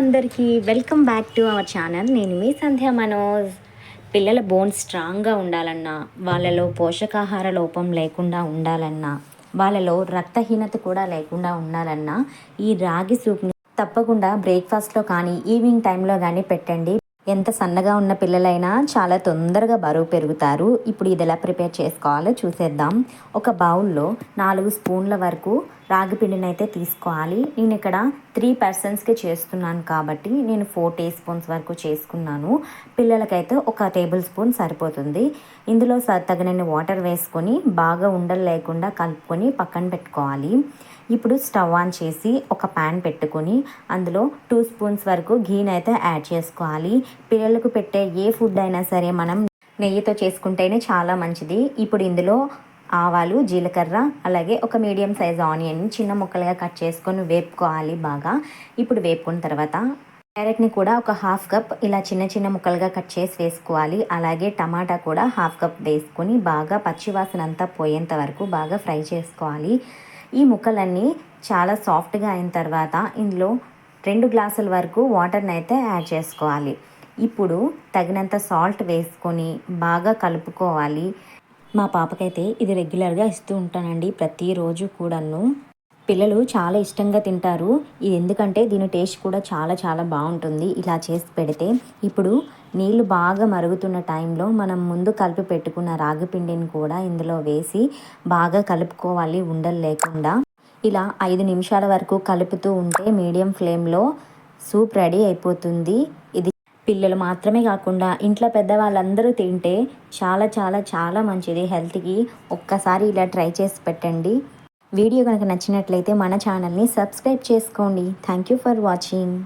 అందరికీ welcome back to our channel. నేను మీ సంధ్య మనోజ్. పిల్లల బోన్స్ స్ట్రాంగ్గా ఉండాలన్నా వాళ్ళలో పోషకాహార లోపం లేకుండా ఉండాలన్నా వాళ్ళలో రక్తహీనత కూడా లేకుండా ఉండాలన్నా ఈ రాగి సూప్ని తప్పకుండా బ్రేక్ఫాస్ట్లో కానీ ఈవినింగ్ టైంలో కానీ పెట్టండి. ఎంత సన్నగా ఉన్న పిల్లలైనా చాలా తొందరగా బరువు పెరుగుతారు. ఇప్పుడు ఇది ఎలా ప్రిపేర్ చేసుకోవాలో చూసేద్దాం. ఒక బౌల్లో నాలుగు స్పూన్ల వరకు రాగి పిండిని అయితే తీసుకోవాలి. నేను ఇక్కడ త్రీ పర్సన్స్కి చేస్తున్నాను కాబట్టి నేను ఫోర్ టీ స్పూన్స్ వరకు చేసుకున్నాను. పిల్లలకైతే ఒక టేబుల్ స్పూన్ సరిపోతుంది. ఇందులో స- తగినన్ని వాటర్ వేసుకొని బాగా ఉండలు లేకుండా కలుపుకొని పక్కన పెట్టుకోవాలి. ఇప్పుడు స్టవ్ ఆన్ చేసి ఒక ప్యాన్ పెట్టుకొని అందులో టూ స్పూన్స్ వరకు ఘీని అయితే యాడ్ చేసుకోవాలి. పిల్లలకు పెట్టే ఏ ఫుడ్ అయినా సరే మనం నెయ్యితో చేసుకుంటేనే చాలా మంచిది. ఇప్పుడు ఇందులో ఆవాలు జీలకర్ర అలాగే ఒక మీడియం సైజ్ ఆనియన్ చిన్న ముక్కలుగా కట్ చేసుకొని వేపుకోవాలి బాగా. ఇప్పుడు వేపుకున్న తర్వాత క్యారెట్ని కూడా ఒక హాఫ్ కప్ ఇలా చిన్న చిన్న ముక్కలుగా కట్ చేసి వేసుకోవాలి. అలాగే టమాటా కూడా హాఫ్ కప్ వేసుకొని బాగా పచ్చివాసన అంతా పోయేంత వరకు బాగా ఫ్రై చేసుకోవాలి. ఈ ముక్కలన్నీ చాలా సాఫ్ట్గా అయిన తర్వాత ఇందులో రెండు గ్లాసుల వరకు వాటర్ని అయితే యాడ్ చేసుకోవాలి. ఇప్పుడు తగినంత సాల్ట్ వేసుకొని బాగా కలుపుకోవాలి. మా పాపకైతే ఇది రెగ్యులర్గా ఇస్తూ ఉంటానండి ప్రతిరోజు కూడాను. పిల్లలు చాలా ఇష్టంగా తింటారు. ఇది ఎందుకంటే దీని టేస్ట్ కూడా చాలా చాలా బాగుంటుంది. ఇలా చేసి పెడితే ఇప్పుడు నీళ్ళు బాగా మరుగుతున్న టైంలో మనం ముందు కలిపి పెట్టుకున్న రాగి పిండిని కూడా ఇందులో వేసి బాగా కలుపుకోవాలి ఉండలు లేకుండా. ఇలా ఐదు నిమిషాల వరకు కలుపుతూ ఉంటే మీడియం ఫ్లేమ్లో సూప్ రెడీ అయిపోతుంది. ఇది పిల్లలు మాత్రమే కాకుండా ఇంట్లో పెద్దవాళ్ళందరూ తింటే చాలా చాలా చాలా మంచిది. హెల్త్కి ఒక్కసారి ఇలా ట్రై చేసి పెట్టండి. వీడియో కనుక నచ్చినట్లయితే మన ఛానల్ని సబ్స్క్రైబ్ చేసుకోండి. Thank you for watching.